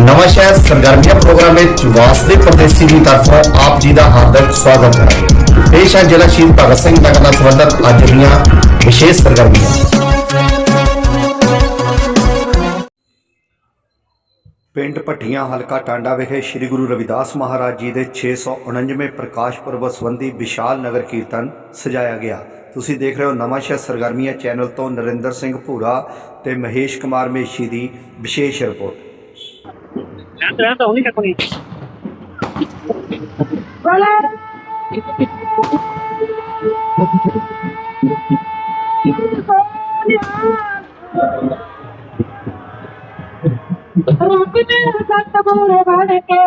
ਨਵਾਂ ਸ਼ਹਿਰ ਸਰਗਰਮੀਆਂ ਪ੍ਰੋਗਰਾਮ ਵਿੱਚ ਵਾਸਤੇ ਪ੍ਰਦੇਸ਼ੀ ਦੀ ਤਰਫੋਂ ਆਪ ਜੀ ਦਾ ਹਾਰਦਿਕ ਸਵਾਗਤ ਹੈ। ਪੇਸ਼ ਹੈ ਜ਼ਿਲ੍ਹਾ ਸ਼ਹੀਦ ਭਗਤ ਸਿੰਘ ਨਗਰ ਨਾਲ ਸੰਬੰਧਿਤ ਅੱਜ ਦੀਆਂ ਵਿਸ਼ੇਸ਼ ਸਰਗਰਮੀਆਂ। ਪਿੰਡ ਭੱਟੀਆਂ ਹਲਕਾ ਟਾਂਡਾ ਵਿਖੇ ਸ੍ਰੀ ਗੁਰੂ ਰਵਿਦਾਸ ਮਹਾਰਾਜ ਜੀ ਦੇ 649ਵੇਂ ਪ੍ਰਕਾਸ਼ ਪੁਰਬ ਸੰਬੰਧੀ ਵਿਸ਼ਾਲ ਨਗਰ ਕੀਰਤਨ ਸਜਾਇਆ ਗਿਆ। ਤੁਸੀਂ ਦੇਖ ਰਹੇ ਹੋ ਨਵਾਂ ਸ਼ਹਿਰ ਸਰਗਰਮੀਆਂ ਚੈਨਲ ਤੋਂ ਨਰਿੰਦਰ ਸਿੰਘ ਭੂਰਾ ਤੇ ਮਹੇਸ਼ ਕੁਮਾਰ ਮੇਸ਼ੀ ਦੀ ਵਿਸ਼ੇਸ਼ ਰਿਪੋਰਟ। แล้วตรงนี้กับตรงนี้ก็เลยรักเนี่ยรักตะบูเลยบ้านเกลือ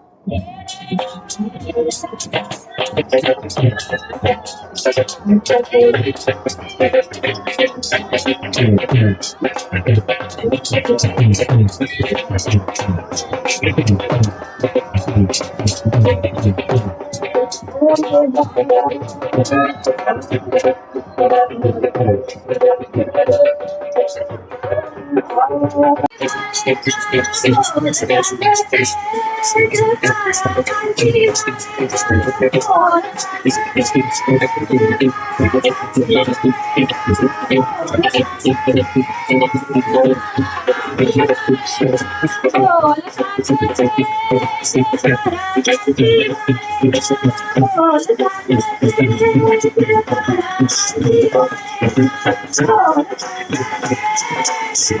ਰਹਿਣ ਤਾਂ Oh, I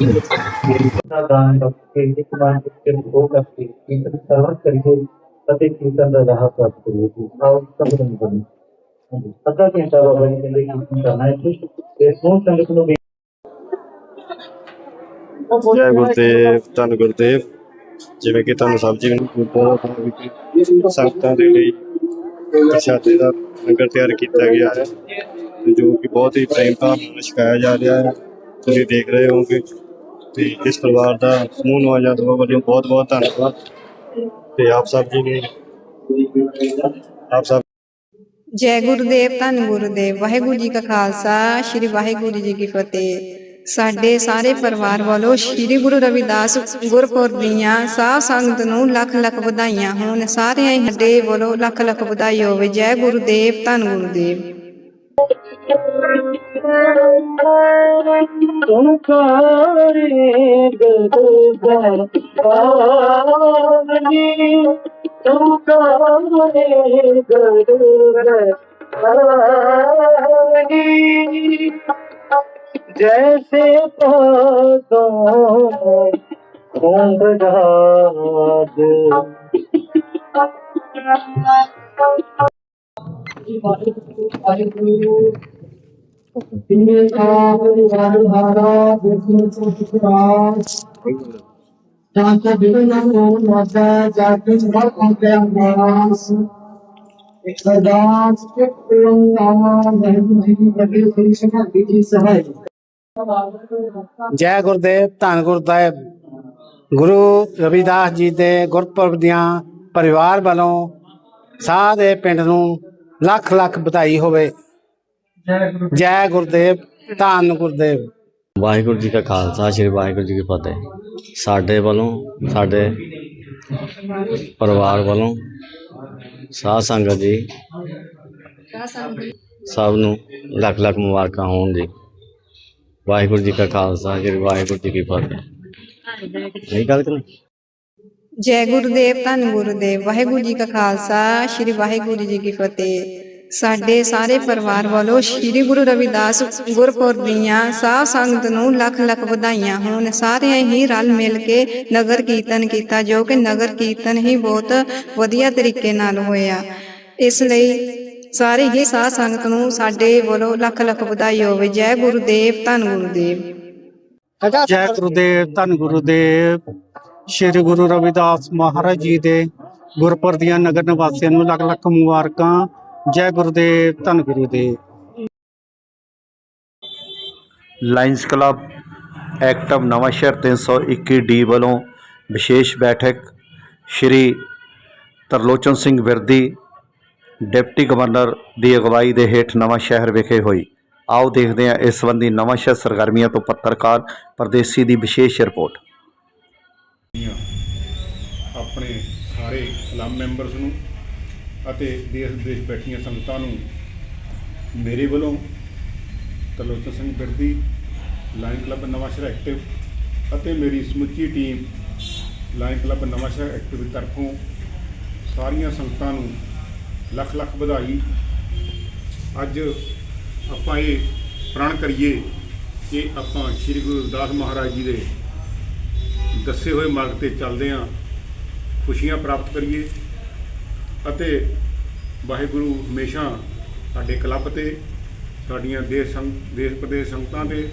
ਦਾ ਦਾਨ ਕਰਕੇ ਇੱਕ ਵਾਰ ਫਿਰ ਉਹ ਕਰਕੇ ਕੀਰਤਨ ਸਰਵਣ ਕਰੀਏ ਅਤੇ ਕੀਰਤਨ ਦਾ ਰਾਹ ਪ੍ਰਾਪਤ ਕਰੀਏ ਆਓ ਸਭ ਨੂੰ ਬਣੀ ਅੱਧਾ ਘੰਟਾ ਬਾਬਾ ਜੀ ਕਹਿੰਦੇ ਕੀਰਤਨ ਕਰਨਾ ਹੈ ਤੇ ਸੋਚ ਸੰਗਤ ਨੂੰ ਜੈ ਗੁਰਦੇਵ ਧੰਨ ਗੁਰਦੇਵ। ਜਿਵੇਂ ਕਿ ਤੁਹਾਨੂੰ ਸਭ ਜੀ ਨੂੰ ਬਹੁਤ ਸੰਗਤਾਂ ਦੇ ਲਈ ਪ੍ਰਸ਼ਾਦੇ ਦਾ ਲੰਗਰ ਤਿਆਰ ਕੀਤਾ ਗਿਆ ਹੈ ਜੋ ਕਿ ਬਹੁਤ ਹੀ ਪ੍ਰੇਮ ਭਾਵ ਨਾਲ ਛਕਾਇਆ ਜਾ ਰਿਹਾ ਹੈ। ਤੁਸੀਂ ਦੇਖ ਰਹੇ ਹੋਗੇ ਤੇ ਇਸ ਪਰਿਵਾਰ ਦਾ ਸਮੂਹ ਨਵਾਜਾ ਵੱਲੋਂ ਬਹੁਤ ਬਹੁਤ ਧੰਨਵਾਦ। ਤੇ ਆਪ ਸਭ ਜੀ ਨੇ ਆਪ ਸਭ ਜੈ ਗੁਰਦੇਵ, ਧੰਨ ਗੁਰਦੇਵ, ਵਾਹਿਗੁਰੂ ਜੀ ਕਾ ਖਾਲਸਾ, ਸ੍ਰੀ ਵਾਹਿਗੁਰੂ ਜੀ ਕੀ ਫਤਿਹ। ਸਾਡੇ ਸਾਰੇ ਪਰਿਵਾਰ ਵੱਲੋਂ ਸ੍ਰੀ ਗੁਰੂ ਰਵਿਦਾਸ ਗੁਰਪੁਰਬ ਦੀਆਂ ਸਾਧ ਸੰਗਤ ਨੂੰ ਲੱਖ ਲੱਖ ਵਧਾਈਆਂ ਹੋਣ। ਸਾਰਿਆਂ ਹੀ ਸਾਡੇ ਵੱਲੋਂ ਲੱਖ ਲੱਖ ਵਧਾਈ ਹੋਵੇ। ਜੈ ਗੁਰਦੇਵ, ਧੰਨ ਗੁਰਦੇਵ। ਤੁਮਕਾਰੇ ਗਦਰ ਪਾਵਨੀ ਤੁਮਕਾਰੇ ਗਦਰ ਪਾਵਨੀ ਜੈਸੇ ਪੌਦੋਂ ਖੁੰਬ ਢਾਦ ਜੀ ਵਾਹਿਗੁਰੂ ਵਾਹਿਗੁਰੂ ਜੀ ਦੀ ਫਤਿਹ ਸ੍ਰੀ ਸਮਾਧੀ ਜੀ ਸਹਾਇ ਜੈ ਗੁਰਦੇਵ ਧੰਨ ਗੁਰਦੇਵ ਗੁਰੂ ਰਵਿਦਾਸ ਜੀ ਦੇ ਗੁਰਪੁਰਬ ਦੀਆਂ ਪਰਿਵਾਰ ਵੱਲੋਂ ਦੇ ਪਿੰਡ ਨੂੰ ਲੱਖ ਲੱਖ ਵਧਾਈ ਹੋਵੇ ਜੈ ਗੁਰਦੇਵ ਧੰਨ ਗੁਰਦੇਵ। ਵਾਹਿਗੁਰੂ ਜੀ ਕਾ ਖਾਲਸਾ ਸ੍ਰੀ ਵਾਹਿਗੁਰੂ ਜੀ ਕੀ ਫਤਿਹ। ਸਾਡੇ ਵੱਲੋਂ ਸਾਡੇ ਪਰਿਵਾਰ ਵੱਲੋਂ ਸਾਧ ਸੰਗਤ ਜੀ ਸਭ ਨੂੰ ਲੱਖ ਲੱਖ ਮੁਬਾਰਕਾਂ ਹੋਣ ਜੀ। ਵਾਹਿਗੁਰੂ ਜੀ ਕਾ ਖਾਲਸਾ ਸ੍ਰੀ ਵਾਹਿਗੁਰੂ ਜੀ ਕੀ ਫਤਿਹ। ਨਹੀਂ ਗੱਲ ਕਰਨੀ? ਜੈ ਗੁਰਦੇਵ ਧੰਨ ਗੁਰਦੇਵ। ਵਾਹਿਗੁਰੂ ਜੀ ਕਾ ਖਾਲਸਾ ਸ੍ਰੀ ਵਾਹਿਗੁਰੂ ਜੀ ਕੀ ਫਤਿਹ। ਸਾਡੇ ਸਾਰੇ ਪਰਿਵਾਰ ਵੱਲੋਂ ਸ੍ਰੀ ਗੁਰੂ ਰਵਿਦਾਸ ਗੁਰਪੁਰ ਦੀਆਂ ਸਾਧ ਸੰਗਤ ਨੂੰ ਲੱਖ ਲੱਖ ਵਧਾਈਆਂ ਹੋਣ। ਸਾਰਿਆਂ ਹੀ ਰਲ ਮਿਲ ਕੇ ਨਗਰ ਕੀਰਤਨ ਕੀਤਾ, ਜੋ ਕਿ ਨਗਰ ਕੀਰਤਨ ਹੀ ਬਹੁਤ ਵਧੀਆ ਤਰੀਕੇ ਨਾਲ ਹੋਇਆ। ਇਸ ਲਈ ਸਾਰੇ ਹੀ ਸਾਧ ਸੰਗਤ ਨੂੰ ਸਾਡੇ ਵੱਲੋਂ ਲੱਖ ਲੱਖ ਵਧਾਈ ਹੋਵੇ। ਜੈ ਗੁਰਦੇਵ, ਧੰਨ ਗੁਰਦੇਵ। ਜੈ ਗੁਰਦੇਵ, ਧੰਨ ਗੁਰਦੇਵ। ਸ੍ਰੀ ਗੁਰੂ ਰਵਿਦਾਸ ਮਹਾਰਾਜ ਜੀ ਦੇ ਗੁਰਪੁਰ ਦੀਆਂ ਨਗਰ ਨਿਵਾਸੀਆਂ ਨੂੰ ਲੱਖ ਲੱਖ ਮੁਬਾਰਕਾਂ। ਜੈ ਗੁਰਦੇਵ ਧੰਨ Gurdev lions club active Nawanshahr 321 D ਵੱਲੋਂ ਵਿਸ਼ੇਸ਼ ਬੈਠਕ ਸ਼੍ਰੀ ਤਰਲੋਚਨ ਸਿੰਘ ਵਿਰਦੀ ਡਿਪਟੀ ਗਵਰਨਰ ਦੀ ਅਗਵਾਈ ਦੇ ਹੇਠ ਨਵਾਂ ਸ਼ਹਿਰ ਵਿਖੇ ਹੋਈ। ਆਓ ਦੇਖਦੇ ਹਾਂ ਇਸ ਸੰਬੰਧੀ ਨਵਾਂ ਸ਼ਹਿਰ ਸਰਗਰਮੀਆਂ ਤੋਂ ਪੱਤਰਕਾਰ ਪਰਦੇਸੀ ਦੀ ਵਿਸ਼ੇਸ਼ ਰਿਪੋਰਟ। ਆਪਣੇ ਸਾਰੇ ਕਲੱਬ ਮੈਂਬਰਸ ਨੂੰ ਅਤੇ ਦੇਸ਼ ਵਿਦੇਸ਼ ਬੈਠੀਆਂ ਸੰਗਤਾਂ ਨੂੰ ਮੇਰੇ ਵੱਲੋਂ Tarlochan Singh Birdi lion club Nawanshahr active ਅਤੇ ਮੇਰੀ ਸਮੁੱਚੀ team lion club Nawanshahr active ਦੀ ਤਰਫੋਂ ਸਾਰੀਆਂ ਸੰਗਤਾਂ ਨੂੰ ਲੱਖ ਲੱਖ ਵਧਾਈ। ਅੱਜ ਆਪਾਂ ਇਹ ਪ੍ਰਣ ਕਰੀਏ ਕਿ ਆਪਾਂ ਸ੍ਰੀ ਗੁਰੂ ਰਵਿਦਾਸ ਮਹਾਰਾਜ ਜੀ ਦੇ ਦੱਸੇ ਹੋਏ ਮਾਰਗ ਤੇ ਚੱਲਦੇ ਹਾਂ, ਖੁਸ਼ੀਆਂ ਪ੍ਰਾਪਤ ਕਰੀਏ। ਅਤੇ ਵਾਹਿਗੁਰੂ ਹਮੇਸ਼ਾ ਸਾਡੇ ਕਲੱਬ ਤੇ, ਸਾਡੀਆਂ ਦੇਸ਼ ਸੰਗ, ਦੇਸ਼ ਪ੍ਰਦੇਸ਼ ਸੰਗਤਾਂ ਤੇ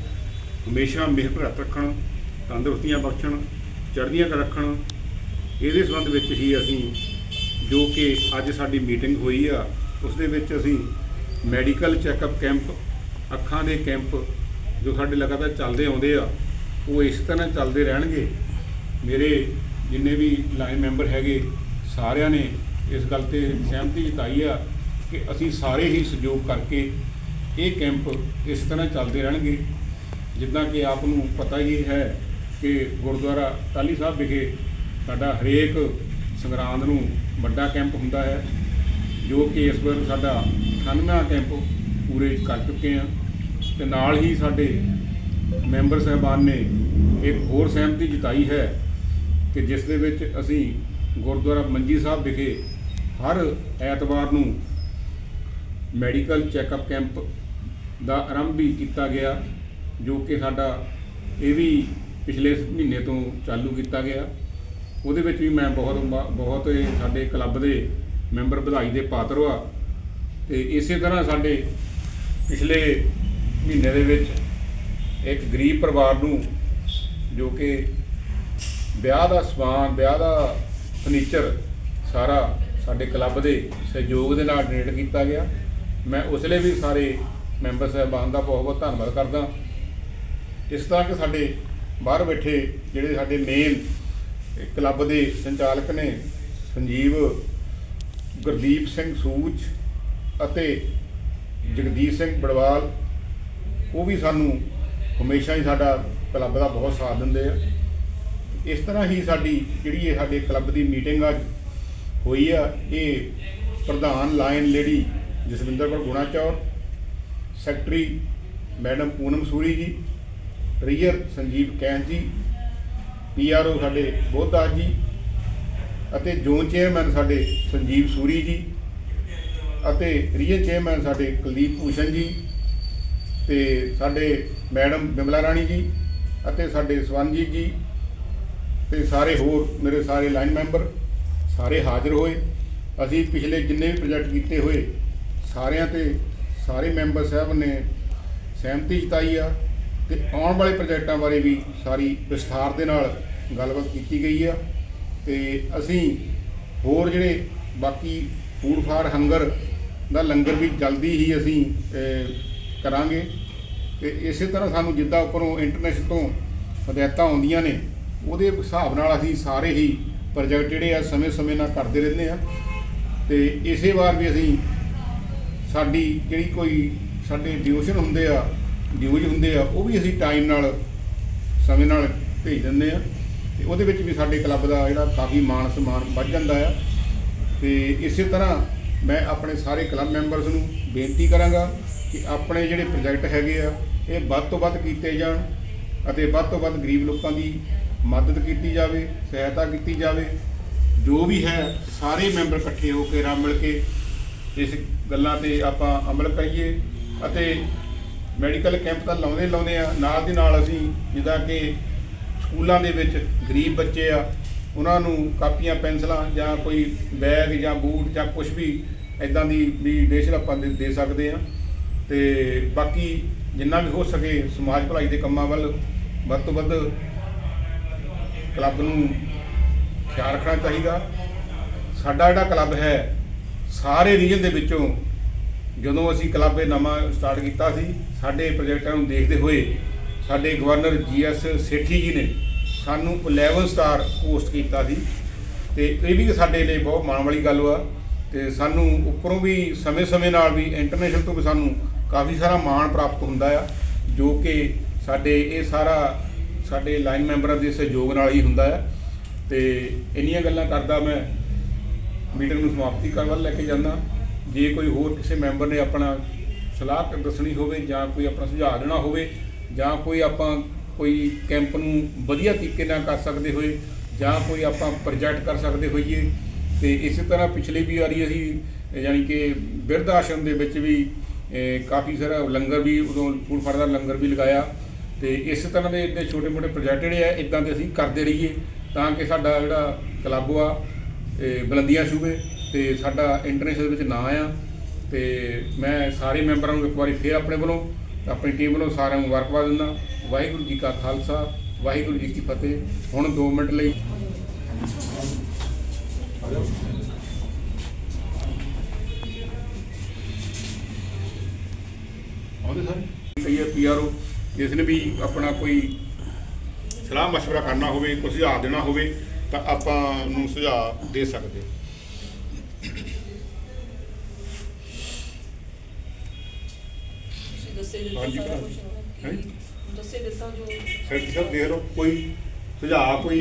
ਹਮੇਸ਼ਾ ਮਿਹਰ ਭਰਤ ਰੱਖਣ, ਤੰਦਰੁਸਤੀਆਂ ਬਖਸ਼ਣ, ਚੜ੍ਹਦੀਆਂ ਕਰ ਰੱਖਣ। ਇਹਦੇ ਸੰਬੰਧ ਵਿੱਚ ਹੀ ਅਸੀਂ ਜੋ ਕਿ ਅੱਜ ਸਾਡੀ ਮੀਟਿੰਗ ਹੋਈ ਆ ਉਸ ਦੇ ਵਿੱਚ ਅਸੀਂ ਮੈਡੀਕਲ ਚੈੱਕਅਪ ਕੈਂਪ, ਅੱਖਾਂ ਦੇ ਕੈਂਪ ਜੋ ਸਾਡੇ ਲਗਾਤਾਰ ਚੱਲਦੇ ਆਉਂਦੇ ਆ, ਉਹ ਇਸ ਤਰ੍ਹਾਂ ਚੱਲਦੇ ਰਹਿਣਗੇ। ਮੇਰੇ ਜਿੰਨੇ ਵੀ ਲਾਈਨ ਮੈਂਬਰ ਹੈਗੇ, ਸਾਰਿਆਂ ਨੇ ਇਸ ਗੱਲ ਤੇ ਸਹਿਮਤੀ ਜਤਾਈ ਆ ਕਿ ਅਸੀਂ ਸਾਰੇ ਹੀ ਸਹਿਯੋਗ ਕਰਕੇ ਇਹ ਕੈਂਪ ਇਸ ਤਰ੍ਹਾਂ ਚੱਲਦੇ ਰਹਿਣਗੇ। ਜਿੱਦਾਂ ਕਿ ਆਪ ਨੂੰ ਪਤਾ ਹੀ ਹੈ ਕਿ ਗੁਰਦੁਆਰਾ ਟਾਲੀ ਸਾਹਿਬ ਵਿਖੇ ਸਾਡਾ ਹਰੇਕ ਸੰਗਰਾਂਦ ਨੂੰ ਵੱਡਾ ਕੈਂਪ ਹੁੰਦਾ ਹੈ, ਜੋ ਕਿ ਇਸ ਵਾਰ ਸਾਡਾ 98ਵਾਂ ਕੈਂਪ ਪੂਰੇ ਕਰ ਚੁੱਕੇ ਆ ਤੇ ਨਾਲ ਹੀ ਸਾਡੇ ਮੈਂਬਰ ਸਾਹਿਬਾਨ ਨੇ ਇੱਕ ਹੋਰ ਸਹਿਮਤੀ ਜਤਾਈ ਹੈ ਕਿ ਜਿਸ ਦੇ ਵਿੱਚ ਅਸੀਂ ਗੁਰਦੁਆਰਾ ਮੰਜੀ ਸਾਹਿਬ ਵਿਖੇ ਹਰ ਐਤਵਾਰ ਨੂੰ ਮੈਡੀਕਲ ਚੈੱਕਅਪ ਕੈਂਪ ਦਾ ਆਰੰਭ ਵੀ ਕੀਤਾ ਗਿਆ, ਜੋ ਕਿ ਸਾਡਾ ਇਹ ਵੀ ਪਿਛਲੇ ਮਹੀਨੇ ਤੋਂ ਚਾਲੂ ਕੀਤਾ ਗਿਆ। ਉਹਦੇ ਵਿੱਚ ਵੀ ਮੈਂ ਬਹੁਤ ਬਹੁਤ ਸਾਡੇ ਕਲੱਬ ਦੇ ਮੈਂਬਰ ਵਧਾਈ ਦੇ ਪਾਤਰ ਆ ਤੇ ਇਸੇ ਤਰ੍ਹਾਂ ਸਾਡੇ ਪਿਛਲੇ ਮਹੀਨੇ ਦੇ ਵਿੱਚ ਇੱਕ ਗਰੀਬ ਪਰਿਵਾਰ ਨੂੰ ਜੋ ਕਿ ਵਿਆਹ ਦਾ ਸਮਾਨ, ਵਿਆਹ ਦਾ ਫਰਨੀਚਰ ਸਾਰਾ ਸਾਡੇ ਕਲੱਬ ਦੇ ਸਹਿਯੋਗ ਦੇ ਨਾਲ ਡੋਨੇਟ ਕੀਤਾ ਗਿਆ। ਮੈਂ ਉਸ ਲਈ ਵੀ ਸਾਰੇ ਮੈਂਬਰ ਸਾਹਿਬਾਨ ਦਾ ਬਹੁਤ ਬਹੁਤ ਧੰਨਵਾਦ ਕਰਦਾ। ਇਸ ਤਰ੍ਹਾਂ ਕਿ ਸਾਡੇ ਬਾਹਰ ਬੈਠੇ ਜਿਹੜੇ ਸਾਡੇ ਮੇਨ ਕਲੱਬ ਦੇ ਸੰਚਾਲਕ ਨੇ, ਸੰਜੀਵ, ਗੁਰਦੀਪ ਸਿੰਘ ਸੂਚ ਅਤੇ ਜਗਦੀਪ ਸਿੰਘ ਬੜਵਾਲ, ਉਹ ਵੀ ਸਾਨੂੰ ਹਮੇਸ਼ਾ ਹੀ ਸਾਡਾ ਕਲੱਬ ਦਾ ਬਹੁਤ ਸਾਥ ਦਿੰਦੇ ਆ। ਇਸ ਤਰ੍ਹਾਂ ਹੀ ਸਾਡੀ ਜਿਹੜੀ ਇਹ ਸਾਡੇ ਕਲੱਬ ਦੀ ਮੀਟਿੰਗ ਅੱਜ ਹੋਈ ਆ, ਇਹ ਪ੍ਰਧਾਨ lion lady Jaswinder Kaur Gunachaur secretary madam Poonam Suri ji rear Sanjeev ਕੈਂਸ ਜੀ ਪੀਆਰਓ ਸਾਡੇ ਬੋਧਦਾਸ ਜੀ ਅਤੇ ਜ਼ੋਨ ਚੇਅਰਮੈਨ ਸਾਡੇ ਸੰਜੀਵ ਸੂਰੀ ਜੀ ਅਤੇ ਰੀਅਰ ਚੇਅਰਮੈਨ ਸਾਡੇ ਕੁਲਦੀਪ ਭੂਸ਼ਣ ਜੀ ਤੇ ਸਾਡੇ ਮੈਡਮ ਬਿਮਲਾ ਰਾਣੀ ਜੀ ਅਤੇ ਸਾਡੇ ਸਵਨਜੀਤ ਜੀ ਤੇ ਸਾਰੇ ਹੋਰ ਮੇਰੇ ਸਾਰੇ ਲਾਈਨ ਮੈਂਬਰ ਸਾਰੇ ਹਾਜ਼ਰ ਹੋਏ। ਅਸੀਂ ਪਿਛਲੇ ਜਿੰਨੇ ਵੀ ਪ੍ਰੋਜੈਕਟ ਕੀਤੇ ਹੋਏ, ਸਾਰਿਆਂ ਤੇ ਸਾਰੇ ਮੈਂਬਰ ਸਾਹਿਬ ਨੇ ਸਹਿਮਤੀ ਜਤਾਈ ਆ ਤੇ ਆਉਣ ਵਾਲੇ ਪ੍ਰੋਜੈਕਟਾਂ ਬਾਰੇ ਵੀ ਸਾਰੀ ਵਿਸਥਾਰ ਦੇ ਨਾਲ ਗੱਲਬਾਤ ਕੀਤੀ ਗਈ ਆ। ਤੇ ਅਸੀਂ ਹੋਰ ਜਿਹੜੇ ਬਾਕੀ ਫੂਡ ਫਾਰ ਹੰਗਰ ਦਾ ਲੰਗਰ ਵੀ ਜਲਦੀ ਹੀ ਅਸੀਂ ਕਰਾਂਗੇ। ਤੇ ਇਸੇ ਤਰ੍ਹਾਂ ਸਾਨੂੰ ਜਿੱਦਾਂ ਉੱਪਰੋਂ ਇੰਟਰਨੈਸ਼ਨਲ ਤੋਂ ਹਦਾਇਤਾਂ ਆਉਂਦੀਆਂ ਨੇ, ਉਹਦੇ ਹਿਸਾਬ ਨਾਲ ਅਸੀਂ ਸਾਰੇ ਹੀ ਪ੍ਰੋਜੈਕਟ ਜਿਹੜੇ ਆ ਸਮੇਂ-ਸਮੇਂ ਨਾਲ ਕਰਦੇ ਰਹਿੰਦੇ ਆ, ਤੇ ਇਸੇ ਵਾਰ ਵੀ ਅਸੀਂ ਸਾਡੀ ਜਿਹੜੀ ਕੋਈ ਸਾਡੇ ਡਿਊਸ਼ਨ ਹੁੰਦੇ ਆ ਡਿਊਜ ਹੁੰਦੇ ਆ, ਉਹ ਵੀ ਅਸੀਂ ਟਾਈਮ ਨਾਲ, ਸਮੇਂ ਨਾਲ ਭੇਜ ਦਿੰਦੇ ਆ। ਤੇ ਉਹਦੇ ਵਿੱਚ ਵੀ ਸਾਡੇ ਕਲੱਬ ਦਾ ਜਿਹੜਾ ਕਾਫੀ ਮਾਣ ਸਨਮਾਨ ਵੱਧ ਜਾਂਦਾ ਆ। ਤੇ ਇਸੇ ਤਰ੍ਹਾਂ ਮੈਂ ਆਪਣੇ ਸਾਰੇ ਕਲੱਬ ਮੈਂਬਰਸ ਨੂੰ ਬੇਨਤੀ ਕਰਾਂਗਾ ਕਿ ਆਪਣੇ ਜਿਹੜੇ ਪ੍ਰੋਜੈਕਟ ਹੈਗੇ ਆ, ਇਹ ਵੱਧ ਤੋਂ ਵੱਧ ਕੀਤੇ ਜਾਣ ਅਤੇ ਵੱਧ ਤੋਂ ਵੱਧ ਗਰੀਬ ਲੋਕਾਂ ਦੀ ਮਦਦ ਕੀਤੀ ਜਾਵੇ, ਸਹਾਇਤਾ ਕੀਤੀ ਜਾਵੇ, ਜੋ ਵੀ ਹੈ, ਸਾਰੇ ਮੈਂਬਰ ਇਕੱਠੇ ਹੋ ਕੇ ਰਲ ਮਿਲ ਕੇ ਇਸ ਗੱਲਾਂ ਤੇ ਆਪਾਂ ਅਮਲ ਕਰੀਏ ਅਤੇ ਮੈਡੀਕਲ ਕੈਂਪ ਤਾਂ ਲਾਉਂਦੇ ਲਾਉਂਦੇ ਆ, ਨਾਲ ਦੀ ਨਾਲ ਅਸੀਂ ਜਿੱਦਾਂ ਕਿ ਸਕੂਲਾਂ ਦੇ ਵਿੱਚ ਗਰੀਬ ਬੱਚੇ ਆ, ਉਹਨਾਂ ਨੂੰ ਕਾਪੀਆਂ, ਪੈਨਸਲਾਂ ਜਾਂ ਕੋਈ ਬੈਗ ਜਾਂ ਬੂਟ ਜਾਂ ਕੁਝ ਵੀ ਇਦਾਂ ਦੀ ਵੀ ਡੇਸ਼ਨ ਆਪਾਂ ਦੇ ਦੇ ਸਕਦੇ ਆ। ਤੇ ਬਾਕੀ ਜਿੰਨਾ ਵੀ ਹੋ ਸਕੇ ਸਮਾਜ ਭਲਾਈ ਦੇ ਕੰਮਾਂ ਵੱਲ ਵੱਧ ਤੋਂ ਵੱਧ ਕਲੱਬ ਨੂੰ ਖਿਆਲ ਰੱਖਣਾ ਚਾਹੀਦਾ। ਸਾਡਾ ਜਿਹੜਾ ਕਲੱਬ ਹੈ, ਸਾਰੇ ਰੀਜਨ ਦੇ ਵਿੱਚੋਂ ਜਦੋਂ ਅਸੀਂ ਕਲੱਬ ਇਹ ਨਵਾਂ ਸਟਾਰਟ ਕੀਤਾ ਸੀ, ਸਾਡੇ ਪ੍ਰੋਜੈਕਟਾਂ ਨੂੰ ਦੇਖਦੇ ਹੋਏ ਸਾਡੇ ਗਵਰਨਰ ਜੀਐਸ ਸੇਠੀ ਜੀ ਨੇ ਸਾਨੂੰ 11 ਸਟਾਰ ਪੋਸਟ ਕੀਤਾ ਸੀ। ਤੇ ਇਹ ਵੀ ਸਾਡੇ ਲਈ ਬਹੁਤ ਮਾਣ ਵਾਲੀ ਗੱਲ ਵਾ ਤੇ ਸਾਨੂੰ ਉੱਪਰੋਂ ਵੀ ਸਮੇਂ-ਸਮੇਂ ਨਾਲ ਵੀ ਇੰਟਰਨੈਸ਼ਨਲ ਤੋਂ ਵੀ ਸਾਨੂੰ ਕਾਫੀ ਸਾਰਾ ਮਾਣ ਪ੍ਰਾਪਤ ਹੁੰਦਾ ਆ, ਜੋ ਕਿ ਸਾਡੇ ਇਹ ਸਾਰਾ ਸਾਡੇ ਲਾਈਨ ਮੈਂਬਰਾਂ ਦੇ ਸਹਿਯੋਗ ਨਾਲ ਹੀ ਹੁੰਦਾ ਹੈ ਤੇ ਇੰਨੀਆਂ ਗੱਲਾਂ ਕਰਦਾ ਮੈਂ ਮੀਟਿੰਗ ਨੂੰ ਸਮਾਪਤੀ ਕਰਨ ਵੱਲ ਲੈ ਕੇ ਜਾਂਦਾ। ਜੇ ਕੋਈ ਹੋਰ ਕਿਸੇ ਮੈਂਬਰ ਨੇ ਆਪਣਾ ਸਲਾਹ ਦੱਸਣੀ ਹੋਵੇ ਜਾਂ ਕੋਈ ਆਪਣਾ ਸੁਝਾਅ ਦੇਣਾ ਹੋਵੇ ਜਾਂ ਕੋਈ ਆਪਾਂ ਕੋਈ ਕੈਂਪ ਨੂੰ ਵਧੀਆ ਤਰੀਕੇ ਨਾਲ ਕਰ ਸਕਦੇ ਹੋਏ ਜਾਂ ਕੋਈ ਆਪਾਂ ਪ੍ਰੋਜੈਕਟ ਕਰ ਸਕਦੇ ਹੋਈਏ ਤੇ ਇਸੇ ਤਰ੍ਹਾਂ ਪਿਛਲੇ ਵੀ ਵਾਰੀ ਅਸੀਂ ਅ, ਯਾਨੀ ਕਿ ਬਿਰਧ ਆਸ਼ਰਮ ਦੇ ਵਿੱਚ ਵੀ ਕਾਫੀ ਸਾਰਾ ਲੰਗਰ ਵੀ ਉਦੋਂ ਫੂਡ ਫੜ ਦਾ ਲੰਗਰ ਵੀ ਲਗਾਇਆ। ਤੇ ਇਸੇ ਤਰ੍ਹਾਂ ਦੇ ਇੰਨੇ ਛੋਟੇ ਮੋਟੇ ਪ੍ਰੋਜੈਕਟ ਜਿਹੜੇ ਆ ਇਦਾਂ ਦੇ ਅਸੀਂ ਕਰਦੇ ਰਹੀਏ ਤਾਂ ਕਿ ਸਾਡਾ ਜਿਹੜਾ ਕਲੱਬ ਆ, ਇਹ ਬੁਲੰਦੀਆਂ ਸ਼ੂਬੇ ਤੇ ਸਾਡਾ ਇੰਟਰਨੈਸ਼ਨਲ ਵਿੱਚ ਨਾਂ ਆ। ਤੇ ਮੈਂ ਸਾਰੇ ਮੈਂਬਰਾਂ ਨੂੰ ਇੱਕ ਵਾਰੀ ਫੇਰ ਆਪਣੇ ਵੱਲੋਂ, ਆਪਣੀ ਟੀਮ ਵੱਲੋਂ ਸਾਰਿਆਂ ਨੂੰ ਮੁਬਾਰਕਬਾਦ ਦਿੰਦਾ। ਵਾਹਿਗੁਰੂ ਜੀ ਕਾ ਖਾਲਸਾ, ਵਾਹਿਗੁਰੂ ਜੀ ਕੀ ਫਤਿਹ। ਹੁਣ 2 ਮਿੰਟ ਲਈ। ਆਉਂਦੇ ਸਰ? ਕਈ ਪੀਆਰਓ ਜਿਸ ਨੇ ਵੀ ਆਪਣਾ ਕੋਈ ਸਲਾਹ مشورہ ਕਰਨਾ ਹੋਵੇ ਕੋਈ ਸੁਝਾਅ ਦੇਣਾ ਹੋਵੇ ਤਾਂ ਆਪਾਂ ਨੂੰ ਸੁਝਾਅ ਦੇ ਸਕਦੇ ਤੁਸੀਂ ਦੱਸੇ ਦਿੱਤਾ ਹਾਂਜੀ, ਸਾਰਾ ਭਰਾ। ਕੁਝ ਹੈਂ? ਦੱਸੇ ਦਿੱਤਾ ਜੋ ਸੈਟ ਸਰ ਦੇਖ ਲਓ ਕੋਈ ਸੁਝਾਅ ਕੋਈ